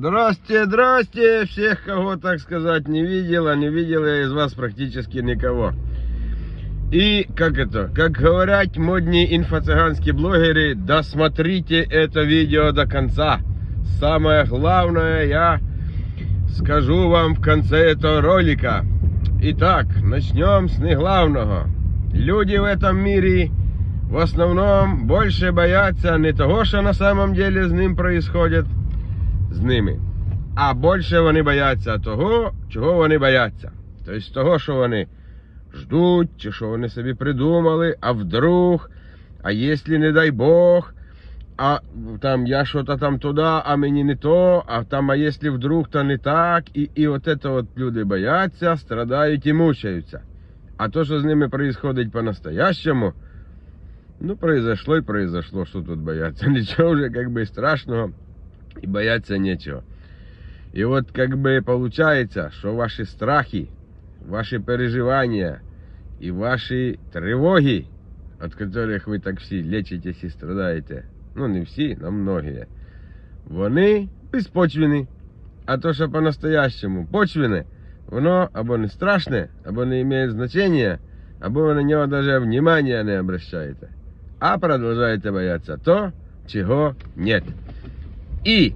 Здрасте, здрасте, всех, кого, так сказать, не видел, а не видел я из вас практически никого. И, как это, как говорят модные инфо-цыганские блогеры, досмотрите это видео до конца. Самое главное я скажу вам в конце этого ролика. Итак, начнем с неглавного. Люди в этом мире в основном больше боятся не того, що на самом деле з ним происходит, з ними, а більше вони бояться того, чого вони бояться. Тобто того, що вони ждуть, чи що вони собі придумали, а вдруг, а якщо не дай Бог, а там я що-то там туди, а мені не то, а там, а якщо вдруг, то не так, і, і от це от люди бояться, страдають і мучаються. А то, що з ними происходить по-настоящему, ну, произошло и произошло, что тут бояться. Ничего уже как бы страшного и бояться нечего. И вот как бы получается, что ваши страхи, ваши переживания и ваши тревоги, от которых вы так все лечитесь и страдаете, ну не всі, но многие, вони безпочвені. А то, що по-настоящему почвене, воно або не страшне, або не має значення, або ви на нього даже внимания не обращаете. А продолжаете бояться то, чего нет. И,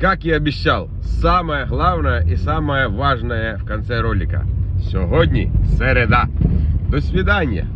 как и обещал, самое главное и самое важное в конце ролика. Сьогодні середа. До свидания.